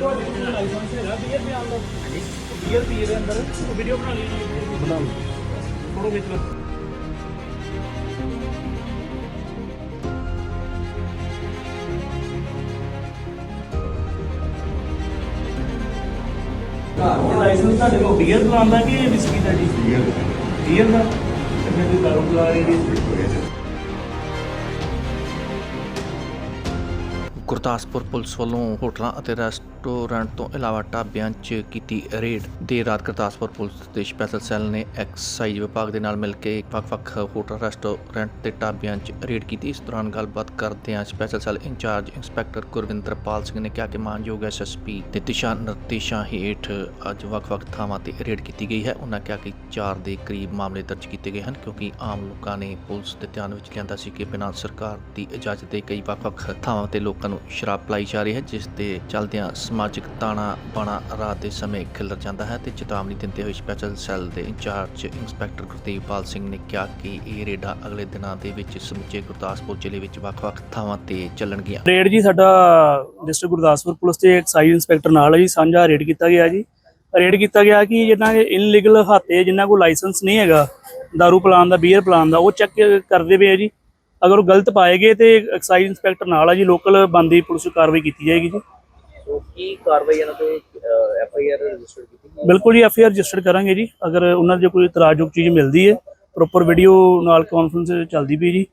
ਤੁਹਾਡੇ ਦੇ ਅੰਦਰ ਵੀਡੀਓ ਬਣਾ ਲਈ ਬਣਾ ਫੋਟੋ ਖਿੱਚ ਲਓ ਲਾਇਸੈਂਸ ਤੁਹਾਡੇ ਕੋਲ ਬੀਅਰ ਚਲਾਉਣ ਦਾ ਕਿ ਵਿਸਕੀ ਦਾ ਜੀ ਬੀਅਰ ਦਾ ਤੇ ਫਿਰ ਤੁਸੀਂ ਦਾਰੂ ਚਲਾ ਰਹੇ ਜੀ ਗੁਰਦਾਸਪੁਰ ਪੁਲਿਸ ਵੱਲੋਂ ਹੋਟਲਾਂ ਅਤੇ ਰੈਸਟੋਰੈਂਟ ਤੋਂ ਇਲਾਵਾ ਢਾਬਿਆਂ 'ਚ ਕੀਤੀ ਰੇਡ। ਦੇਰ ਰਾਤ ਗੁਰਦਾਸਪੁਰ ਪੁਲਿਸ ਦੇ ਸਪੈਸ਼ਲ ਸੈੱਲ ਨੇ ਐਕਸਾਈਜ਼ ਵਿਭਾਗ ਦੇ ਨਾਲ ਮਿਲ ਕੇ ਵੱਖ-ਵੱਖ ਹੋਟਲ, ਰੈਸਟੋਰੈਂਟ ਤੇ ਢਾਬਿਆਂ 'ਚ ਰੇਡ ਕੀਤੀ। ਇਸ ਦੌਰਾਨ ਗੱਲਬਾਤ ਕਰਦਿਆਂ special cell incharge inspector Gurwinderpal Singh ਨੇ ਕਿਹਾ ਕਿ ਮਾਨਯੋਗ ਐਸਐਸਪੀ ਦੇ ਦਿਸ਼ਾ ਨਿਰਦੇਸ਼ਾਂ ਹੇਠ ਅੱਜ ਵੱਖ-ਵੱਖ ਥਾਵਾਂ ਤੇ ਰੇਡ ਕੀਤੀ ਗਈ ਹੈ। ਉਹਨਾਂ ਕਿਹਾ ਕਿ 4 ਦੇ ਕਰੀਬ ਮਾਮਲੇ ਦਰਜ ਕੀਤੇ ਗਏ ਹਨ ਕਿਉਂਕਿ ਆਮ ਲੋਕਾਂ ਨੇ ਪੁਲਿਸ ਦੇ ਧਿਆਨ ਵਿੱਚ ਲਿਆਂਦਾ ਸੀ ਕਿ ਬਿਨਾਂ ਸਰਕਾਰ ਦੀ ਇਜਾਜ਼ਤ ਦੇ ਕਈ ਵੱਖ-ਵੱਖ ਥਾਵਾਂ ਤੇ ਲੋਕਾਂ ਨੂੰ ਸ਼ਰਾਬ ਪਲਾਈ ਜਾ ਰਹੀ ਹੈ, ਜਿਸ ਦੇ ਚਲਦਿਆਂ ਸਮਾਜਿਕ ਤਾਣਾ ਬਾਣਾ ਰਾਤ ਦੇ ਸਮੇਂ ਖਿਲਰ ਜਾਂਦਾ ਹੈ ਤੇ ਚੇਤਾਵਨੀ ਦਿੰਦੇ ਹੋਏ ਸਪੈਸ਼ਲ ਸੈੱਲ ਦੇ ਇੰਚਾਰਜ ਇੰਸਪੈਕਟਰ ਗੁਰਦੇਵਪਾਲ ਸਿੰਘ ਨੇ ਕਿਹਾ ਕਿ ਇਹ ਰੇਡਾਂ ਅਗਲੇ ਦਿਨਾਂ ਦੇ ਵਿੱਚ ਸਮੁੱਚੇ ਗੁਰਦਾਸਪੁਰ ਜ਼ਿਲ੍ਹੇ ਵਿੱਚ ਵੱਖ-ਵੱਖ ਥਾਵਾਂ ਤੇ ਚੱਲਣਗੀਆਂ। ਰੇਡ ਜੀ, ਸਾਡਾ ਡਿਸਟ੍ਰਿਕਟ ਗੁਰਦਾਸਪੁਰ ਪੁਲਿਸ ਤੇ ਐਕਸਾਈਜ਼ ਇੰਸਪੈਕਟਰ ਨਾਲ ਜੀ, ਸਾਂਝਾ ਰੇਡ ਕੀਤਾ ਗਿਆ ਜੀ। ਰੇਡ ਕੀਤਾ ਗਿਆ ਕਿ ਜਿਨ੍ਹਾਂ ਦੇ ਇਨਲੀਗਲ ਹਾਤੇ ਜਿਨ੍ਹਾਂ ਕੋਲ ਲਾਇਸੈਂਸ ਨਹੀਂ ਹੈਗਾ, दारू ਪਲਾਨ ਦਾ ਬੀਅਰ ਪਲਾਨ ਦਾ, ਉਹ ਚੈੱਕ ਕਰਦੇ ਪਏ ਜੀ। ਅਗਰ ਉਹ ਗਲਤ ਪਾਏ ਗਏ ਤੇ ਐਕਸਾਈਜ਼ ਇੰਸਪੈਕਟਰ ਨਾਲ ਆ ਜੀ ਲੋਕਲ ਬੰਦੀ ਪੁਲਿਸ ਕਾਰਵਾਈ ਕੀਤੀ ਜਾਏਗੀ ਜੀ। ਸੋ ਕੀ ਕਾਰਵਾਈ ਇਹਨਾਂ ਤੇ ਐਫ ਆਈ ਆਰ ਰਜਿਸਟਰ ਕੀਤੀ ਗਈ? ਹੈ? ਬਿਲਕੁਲ ਜੀ ਐਫ ਆਈ ਆਰ ਰਜਿਸਟਰ ਕਰਾਂਗੇ ਜੀ। ਅਗਰ ਉਹਨਾਂ ਦੇ ਕੋਈ ਇਤਰਾਜ਼ਯੋਗ ਚੀਜ਼ ਮਿਲਦੀ ਹੈ ਪ੍ਰੋਪਰ ਵੀਡੀਓ ਨਾਲ ਕਾਨਫਰੰਸ ਚੱਲਦੀ ਪਈ ਜੀ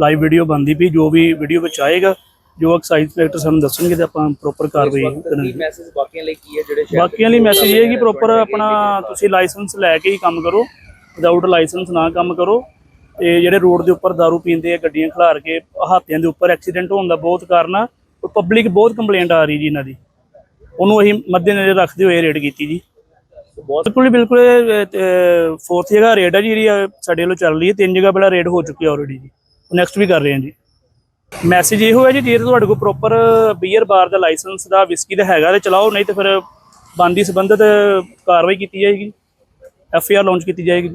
ਲਾਈਵ ਵੀਡੀਓ ਬਣਦੀ ਪਈ ਜੋ ਵੀ ਵੀਡੀਓ ਵਿੱਚ ਆਏਗਾ ਜੋ ਐਕਸਾਈਜ਼ ਇੰਸਪੈਕਟਰ ਸਾਨੂੰ ਦੱਸਣਗੇ ਤੇ ਆਪਾਂ ਪ੍ਰੋਪਰ ਕਾਰਵਾਈ ਕਰਾਂਗੇ। ਮੈਸੇਜ ਬਾਕੀਆਂ ਲਈ ਕੀ ਹੈ ਜਿਹੜੇ ਸ਼ਹਿਰ ਬਾਕੀਆਂ ਲਈ ਮੈਸੇਜ ਇਹ ਹੈ ਕਿ ਪ੍ਰੋਪਰ ਆਪਣਾ ਤੁਸੀਂ ਲਾਇਸੈਂਸ ਲੈ ਕੇ ਹੀ ਕੰਮ ਕਰੋ ਵਿਦਆਊਟ ਲਾਇਸੈਂਸ ਨਾ ਕੰਮ ਕਰੋ। ਤੇ ਜਿਹੜੇ ਰੋਡ ਦੇ ਉੱਪਰ दारू ਪੀਂਦੇ ਆ ਗੱਡੀਆਂ ਖਿਲਾਰ ਕੇ ਹਾਤਿਆਂ ਦੇ ਉੱਪਰ ਐਕਸੀਡੈਂਟ ਹੋਣ ਦਾ ਬਹੁਤ ਕਾਰਨ ਆ। ਪਬਲਿਕ ਬਹੁਤ ਕੰਪਲੇਂਟ ਆ ਰਹੀ ਜੀ ਇਹਨਾਂ ਦੀ। ਉਹਨੂੰ ਅਸੀਂ ਮੱਦੇਨਜ਼ਰ ਰੱਖਦੇ ਹੋਏ ਰੇਡ ਕੀਤੀ ਜੀ। ਬਿਲਕੁਲ ਹੀ ਬਿਲਕੁਲ ਫੋਰਥ ਜਗ੍ਹਾ ਰੇਡ ਹੈ ਜੀ ਜਿਹੜੀ ਸਾਡੇ ਵੱਲੋਂ ਚੱਲ ਰਹੀ ਹੈ। ਤਿੰਨ ਜਗ੍ਹਾ ਪਹਿਲਾਂ ਰੇਡ ਹੋ ਚੁੱਕੀ ਹੈ ਆਲਰੇਡੀ ਜੀ। ਨੈਕਸਟ ਵੀ ਕਰ ਰਹੇ ਹਾਂ ਜੀ। ਮੈਸੇਜ ਇਹੋ ਹੈ ਜੀ, ਜੇ ਤੁਹਾਡੇ ਕੋਲ ਪ੍ਰੋਪਰ ਬੀਅਰ ਬਾਰ ਦਾ ਲਾਇਸੈਂਸ ਦਾ ਵਿਸਕੀ ਦਾ ਹੈਗਾ ਤੇ ਚਲਾਓ, ਨਹੀਂ ਤੇ ਫਿਰ ਬੰਦੀ ਸੰਬੰਧਿਤ ਕਾਰਵਾਈ ਕੀਤੀ ਜਾਏਗੀ। ਐਫ ਆਈ ਆਰ ਲਾਂਚ ਕੀਤੀ ਜਾਏਗੀ